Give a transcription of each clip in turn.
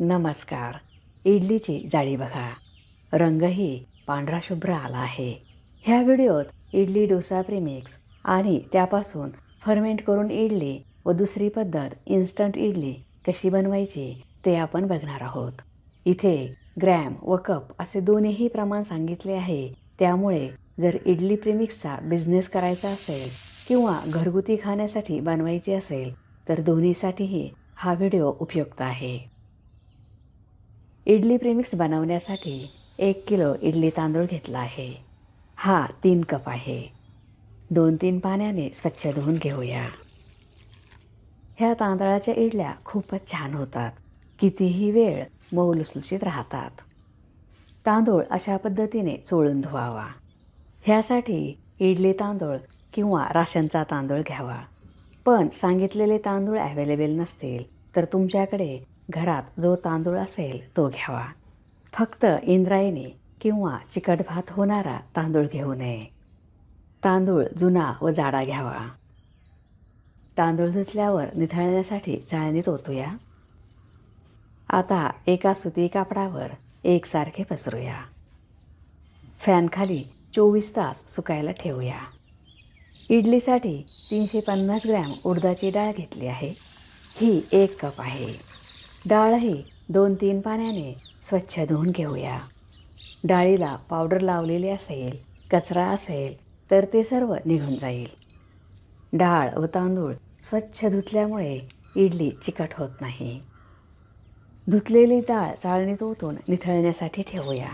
नमस्कार. इडलीची जाळी बघा. रंगही पांढरा शुभ्र आला आहे. ह्या व्हिडिओत इडली डोसा प्रेमिक्स आणि त्यापासून फर्मेंट करून इडली व दुसरी पद्धत इन्स्टंट इडली कशी बनवायची ते आपण बघणार आहोत. इथे ग्रॅम व कप असे दोन्हीही प्रमाण सांगितले आहे. त्यामुळे जर इडली प्रेमिक्सचा बिझनेस करायचा असेल किंवा घरगुती खाण्यासाठी बनवायची असेल तर दोन्हीसाठीही हा व्हिडिओ उपयुक्त आहे. इडली प्रेमिक्स बनवण्यासाठी एक किलो इडली तांदूळ घेतला आहे. हा तीन कप आहे. दोन तीन पाण्याने स्वच्छ धुवून घेऊया. ह्या तांदळाच्या इडल्या खूपच छान होतात. कितीही वेळ मऊ लुसलुशीत राहतात. तांदूळ अशा पद्धतीने चोळून धुवावा. ह्यासाठी इडली तांदूळ किंवा राशनचा तांदूळ घ्यावा. पण सांगितलेले तांदूळ अवेलेबल नसतील तर तुमच्याकडे घरात जो तांदूळ असेल तो घ्यावा. फक्त इंद्रायणी किंवा चिकट भात होणारा तांदूळ घेऊ नये. तांदूळ जुना व जाडा घ्यावा. तांदूळ धुतल्यावर निथळण्यासाठी चाळणीत ओतूया. आता एका सुती कापडावर एकसारखे पसरूया. फॅनखाली चोवीस तास सुकायला ठेवूया. इडलीसाठी तीनशे पन्नास ग्रॅम उडदाची डाळ घेतली आहे. ही एक कप आहे. डाळही दोन तीन पाण्याने स्वच्छ धुवून घेऊया. डाळीला पावडर लावलेली असेल कचरा असेल तर ते सर्व निघून जाईल. डाळ व तांदूळ स्वच्छ धुतल्यामुळे इडली चिकट होत नाही. धुतलेली डाळ चाळणीत ओतून निथळण्यासाठी ठेवूया.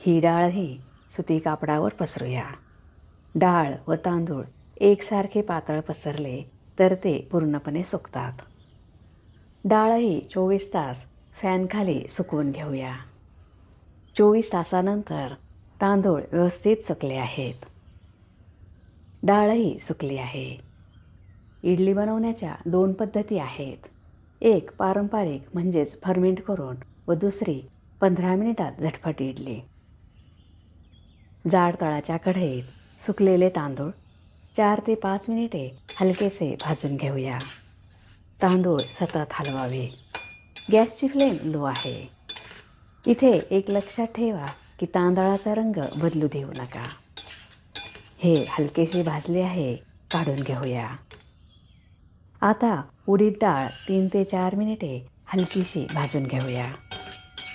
ही डाळही सुती कापडावर पसरूया. डाळ व तांदूळ एकसारखे पातळ पसरले तर ते पूर्णपणे सुकतात. डाळही चोवीस तास फॅनखाली सुकवून घेऊया. चोवीस तासानंतर तांदूळ व्यवस्थित सुकले आहेत. डाळही सुकली आहे. इडली बनवण्याच्या दोन पद्धती आहेत. एक पारंपरिक म्हणजेच फर्मेंट करून व दुसरी पंधरा मिनिटात झटपट इडली. जाड तळाच्या कढईत सुकलेले तांदूळ चार ते पाच मिनिटे हलकेसे भाजून घेऊया. तांदूळ सतत हलवावे. गॅसची फ्लेम लो आहे. इथे एक लक्षात ठेवा की तांदळाचा रंग बदलू देऊ नका. हे हलकेसे भाजले आहे काढून घेऊया. आता उडीद डाळ तीन ते चार मिनिटे हलकीशी भाजून घेऊया.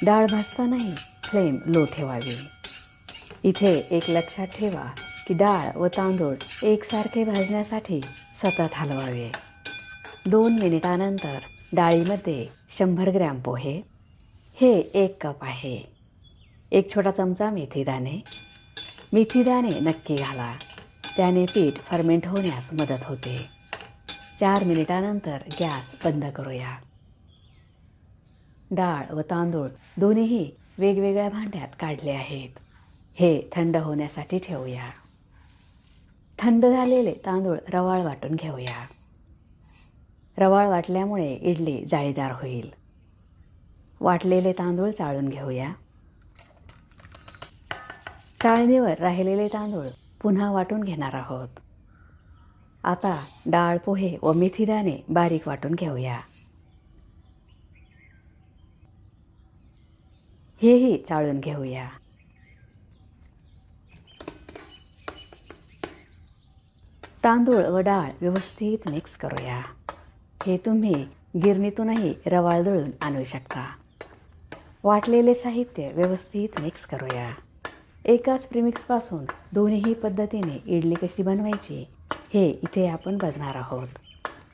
डाळ भाजतानाही फ्लेम लो ठेवावी. इथे एक लक्षात ठेवा की डाळ व तांदूळ एकसारखे भाजण्यासाठी सतत हलवावे. दोन मिनिटानंतर डाळीमध्ये शंभर ग्रॅम पोहे. हे एक कप आहे. एक छोटा चमचा मेथीदाणे मेथीदाणे नक्की घाला. त्याने पीठ फर्मेंट होण्यास मदत होते. चार मिनिटानंतर गॅस बंद करूया. डाळ व तांदूळ दोन्हीही वेगवेगळ्या भांड्यात काढले आहेत. हे थंड होण्यासाठी ठेवूया. थंड झालेले तांदूळ रवाळ वाटून घेऊया. रवाळ वाटल्यामुळे इडली जाळीदार होईल. वाटलेले तांदूळ चाळून घेऊया. चाळणीवर राहिलेले तांदूळ पुन्हा वाटून घेणार आहोत. आता डाळ पोहे व मेथीदाणे बारीक वाटून घेऊया. हेही चाळून घेऊया. तांदूळ व डाळ व्यवस्थित मिक्स करूया. हे तुम्ही गिरणीतूनही रवाळ दळून आणू शकता. वाटलेले साहित्य व्यवस्थित मिक्स करूया. एकाच प्रिमिक्सपासून दोन्हीही पद्धतीने इडली कशी बनवायची हे इथे आपण बघणार आहोत.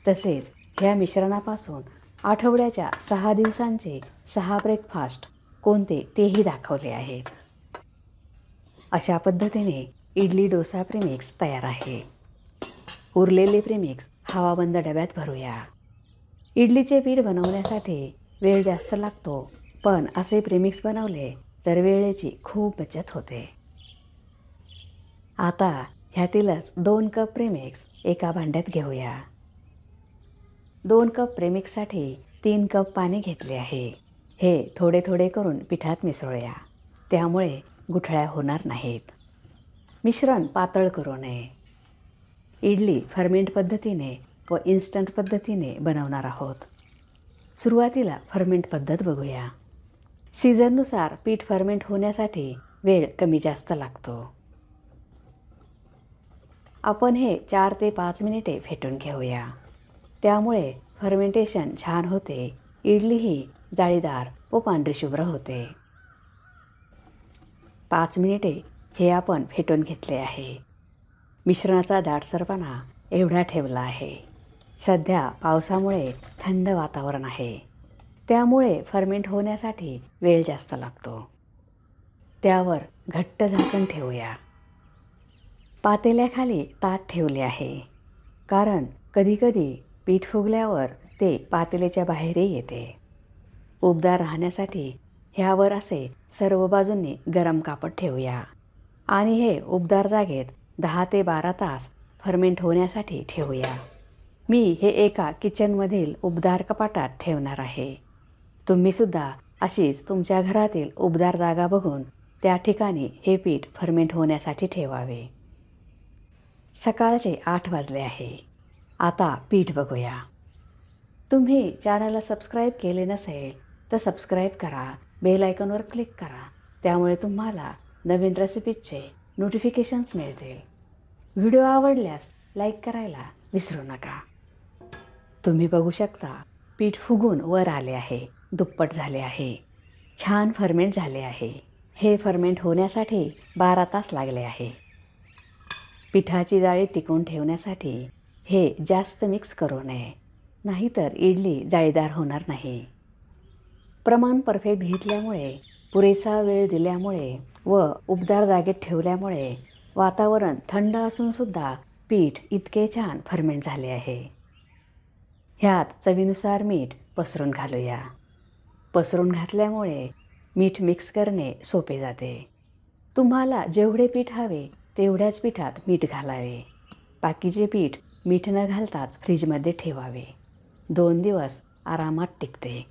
तसेच ह्या मिश्रणापासून आठवड्याच्या सहा दिवसांचे सहा ब्रेकफास्ट कोणते तेही दाखवले आहेत. अशा पद्धतीने इडली डोसा प्रेमिक्स तयार आहे. उरलेले प्रेमिक्स हवाबंद डब्यात भरूया. इडलीचे पीठ बनवण्यासाठी वेळ जास्त लागतो पण असे प्रेमिक्स बनवले तर वेळेची खूप बचत होते. आता ह्यातीलच दोन कप प्रेमिक्स एका भांड्यात घेऊया. दोन कप प्रेमिक्ससाठी तीन कप पाणी घेतले आहे. हे थोडे थोडे करून पिठात मिसळूया. त्यामुळे गुठळ्या होणार नाहीत. मिश्रण पातळ करू नये. इडली फर्मेंट पद्धतीने व इन्स्टंट पद्धतीने बनवणार आहोत. सुरुवातीला फर्मेंट पद्धत बघूया. सीझननुसार पीठ फर्मेंट होण्यासाठी वेळ कमी जास्त लागतो. आपण हे चार ते पाच मिनिटे फेटून घेऊया. त्यामुळे फर्मेंटेशन छान होते. इडलीही जाळीदार व पांढरी शुभ्र होते. पाच मिनिटे हे आपण फेटून घेतले आहे. मिश्रणाचा दाटसरपणा एवढा ठेवला आहे. सध्या पावसामुळे थंड वातावरण आहे. त्यामुळे फर्मेंट होण्यासाठी वेळ जास्त लागतो. त्यावर घट्ट झाकण ठेवूया. पातेल्याखाली ताट ठेवले आहे. कारण कधीकधी पीठ फुगल्यावर ते पातेल्याच्या बाहेरही येते. उबदार राहण्यासाठी ह्यावर असे सर्व बाजूंनी गरम कापड ठेवूया. आणि हे उबदार जागेत दहा ते बारा तास फर्मेंट होण्यासाठी ठेवूया. मी हे एका किचनमधील उबदार कपाटात ठेवणार आहे. तुम्हीसुद्धा अशीच तुमच्या घरातील उबदार जागा बघून त्या ठिकाणी हे पीठ फर्मेंट होण्यासाठी ठेवावे. सकाळचे आठ वाजले आहे. आता पीठ बघूया. तुम्ही चॅनलला सबस्क्राईब केले नसेल तर सबस्क्राईब करा बेल आयकॉनवर क्लिक करा. त्यामुळे तुम्हाला नवीन रेसिपीजचे नोटिफिकेशन्स मिळतील. व्हिडिओ आवडल्यास लाईक करायला विसरू नका. तुम्ही बघू शकता. पीठ फुगून वर आले आहे. दुप्पट झाले आहे. छान फर्मेंट झाले आहे. हे फर्मेंट होण्यासाठी बारा तास लागले आहे. पिठाची जाळी टिकवून ठेवण्यासाठी हे जास्त मिक्स करू नये. नाहीतर इडली जाळीदार होणार नाही. प्रमाण परफेक्ट घेतल्यामुळे पुरेसा वेळ दिल्यामुळे व उबदार जागेत ठेवल्यामुळे वातावरण थंड असूनसुद्धा पीठ इतके छान फर्मेंट झाले आहे. ह्यात चवीनुसार मीठ पसरून घालूया. पसरून घातल्यामुळे मीठ मिक्स करणे सोपे जाते. तुम्हाला जेवढे पीठ हवे तेवढ्याच पिठात मीठ घालावे. बाकीचे पीठ मीठ न घालताच फ्रीजमध्ये ठेवावे. दोन दिवस आरामात टिकते.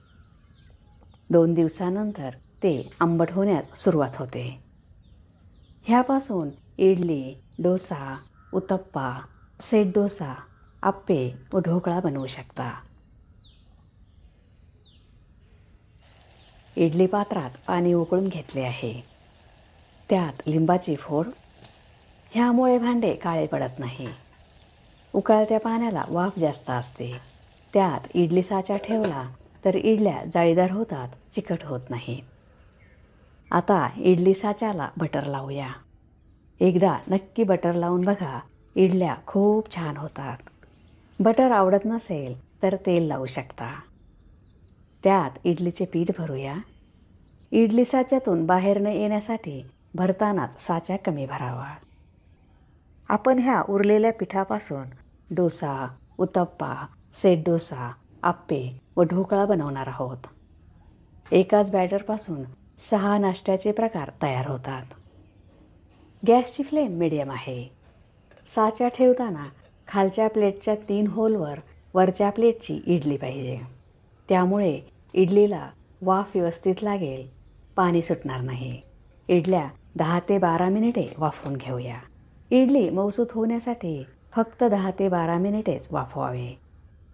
दोन दिवसानंतर ते आंबट होण्यास सुरुवात होते. ह्यापासून इडली डोसा उत्तप्पा सेट डोसा आप्पे व ढोकळा बनवू शकता. इडली पात्रात पाणी उकळून घेतले आहे. त्यात लिंबाची फोड. ह्यामुळे भांडे काळे पडत नाही. उकळत्या पाण्याला वाफ जास्त असते. त्यात इडली साचा ठेवला तर इडल्या जाळीदार होतात चिकट होत नाही. आता इडली साच्याला बटर लावूया. एकदा नक्की बटर लावून बघा इडल्या खूप छान होतात. बटर आवडत नसेल तर तेल लावू शकता. त्यात इडलीचे पीठ भरूया. इडली साच्यातून बाहेर न येण्यासाठी भरतानाच साचा कमी भरावा. आपण ह्या उरलेल्या पिठापासून डोसा उत्तप्पा सेट डोसा आप्पे व ढोकळा बनवणार आहोत. एकाच बॅटरपासून सहा नाश्त्याचे प्रकार तयार होतात. गॅसची फ्लेम मिडियम आहे. साच्या ठेवताना खालच्या प्लेटच्या तीन होलवर वरच्या प्लेटची इडली पाहिजे. त्यामुळे इडलीला वाफ व्यवस्थित लागेल. पाणी सुटणार नाही. इडल्या दहा ते बारा मिनिटे वाफवून घेऊया. इडली मौसूत होण्यासाठी फक्त दहा ते बारा मिनिटेच वाफवावे.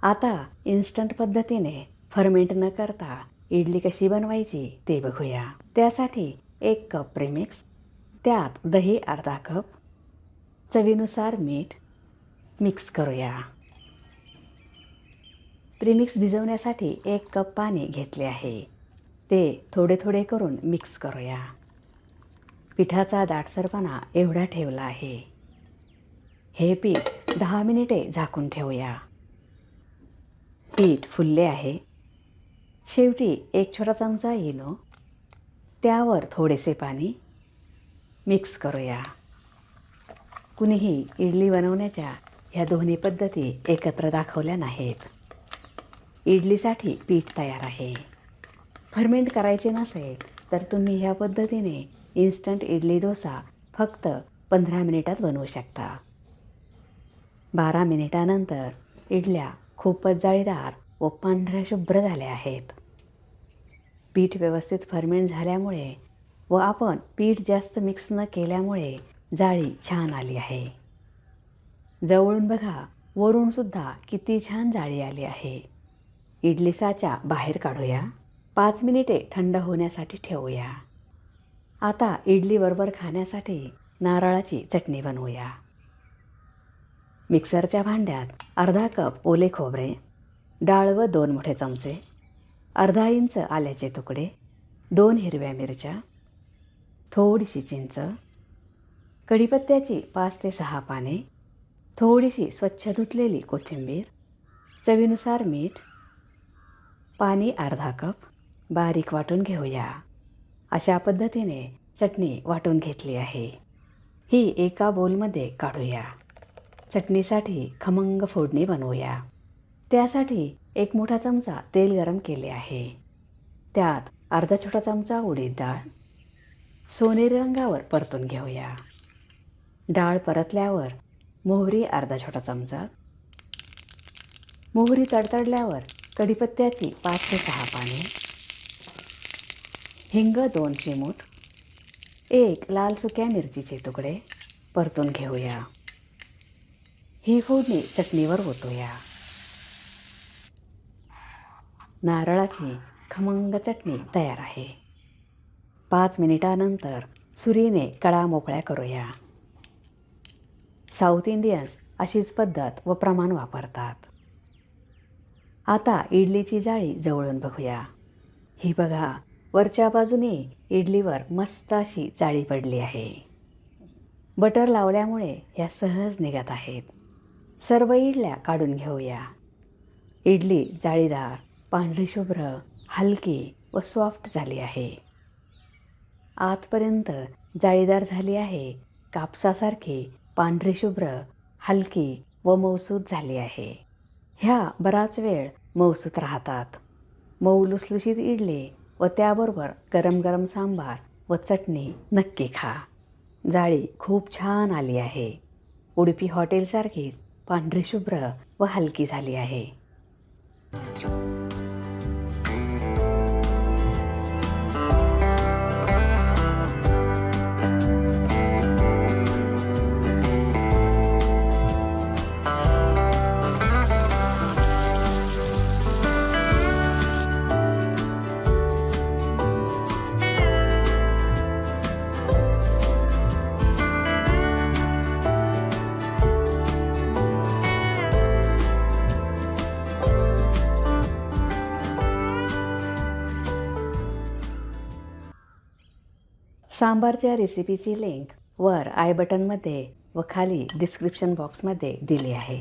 आता इन्स्टंट पद्धतीने फर्मेंट न करता इडली कशी बनवायची ते बघूया. त्यासाठी एक कप प्रेमिक्स त्यात दही अर्धा कप चवीनुसार मीठ मिक्स करूया. प्रीमिक्स भिजवण्यासाठी एक कप पाणी घेतले आहे. ते थोडे थोडे करून मिक्स करूया. पिठाचा दाटसरपणा एवढा ठेवला आहे. हे पीठ दहा मिनिटे झाकून ठेवूया. पीठ फुलले आहे. शेवटी एक छोटा चमचा इनो त्यावर थोडेसे पाणी मिक्स करूया. कुणीही इडली बनवण्याच्या ह्या दोन्ही पद्धती एकत्र दाखवल्या नाहीत. इडलीसाठी पीठ तयार आहे. फर्मेंट करायचे नसेल तर तुम्ही ह्या पद्धतीने इन्स्टंट इडली डोसा फक्त पंधरा मिनिटात बनवू शकता. बारा मिनिटानंतर इडल्या खूपच जाळीदार व पांढऱ्या शुभ्र झाल्या आहेत. पीठ व्यवस्थित फर्मेंट झाल्यामुळे व आपण पीठ जास्त मिक्स न केल्यामुळे जाळी छान आली आहे. जवळून बघा वरूनसुद्धा किती छान जाळी आली आहे. इडली साचा बाहेर काढूया. पाच मिनिटे थंड होण्यासाठी ठेवूया. आता इडलीबरोबर खाण्यासाठी नारळाची चटणी बनवूया. मिक्सरच्या भांड्यात अर्धा कप ओले खोबरे डाळ व दोन मोठे चमचे अर्धा इंच आल्याचे तुकडे दोन हिरव्या मिरच्या थोडीशी चिंच कढीपत्त्याची पाच ते सहा पाने थोडीशी स्वच्छ धुतलेली कोथिंबीर चवीनुसार मीठ पाणी अर्धा कप बारीक वाटून घेऊया. अशा पद्धतीने चटणी वाटून घेतली आहे. ही एका बोलमध्ये काढूया. चटणीसाठी खमंग फोडणी बनवूया. त्यासाठी एक मोठा चमचा तेल गरम केले आहे. त्यात अर्धा छोटा चमचा उडीद डाळ. सोनेरी रंगावर परतून घेऊया. डाळ परतल्यावर मोहरी अर्धा छोटा चमचा. मोहरी तडतडल्यावर कढीपत्त्याची पाच ते सहा पाने. हिंग दोन चिमूट. एक लाल सुक्या मिरचीचे तुकडे परतून घेऊया. ही फोडणी चटणीवर ओतूया. नारळाची खमंग चटणी तयार आहे. पाच मिनिटानंतर सुरीने कडा मोकळ्या करूया. साऊथ इंडियन्स अशीच पद्धत व प्रमाण वापरतात. आता इडलीची जाळी जवळून बघूया. ही बघा वरच्या बाजूने इडलीवर मस्त अशी जाळी पडली आहे. बटर लावल्यामुळे ह्या सहज निघत आहेत. सर्व इडल्या काढून घेऊया. इडली जाळीदार पांढरी शुभ्र हलकी व सॉफ्ट झाली आहे. आतपर्यंत जाळीदार झाली आहे कापसासारखी पांढरी शुभ्र हलकी व मऊसूत झाली आहे. ह्या बराच वेळ मऊसूत राहतात. मऊ लुसलुशीत इडली व त्याबरोबर गरम गरम सांबार व चटणी नक्की खा. जाळी खूप छान आली आहे. उडुपी हॉटेलसारखीच पांढरी शुभ्र व हलकी झाली आहे. सांबारच्या रेसिपीची लिंक वर आय बटनमध्ये व खाली डिस्क्रिप्शन बॉक्समध्ये दिली आहे.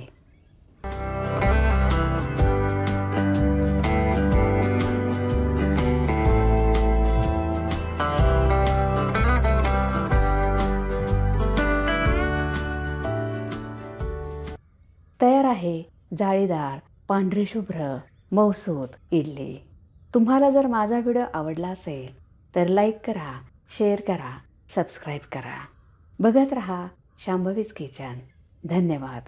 तयार आहे जाळीदार पांढरी शुभ्र मौसूद इडली. तुम्हाला जर माझा व्हिडिओ आवडला असेल तर लाईक करा शेअर करा सबस्क्राईब करा. बघत रहा शांभवीच किचन धन्यवाद.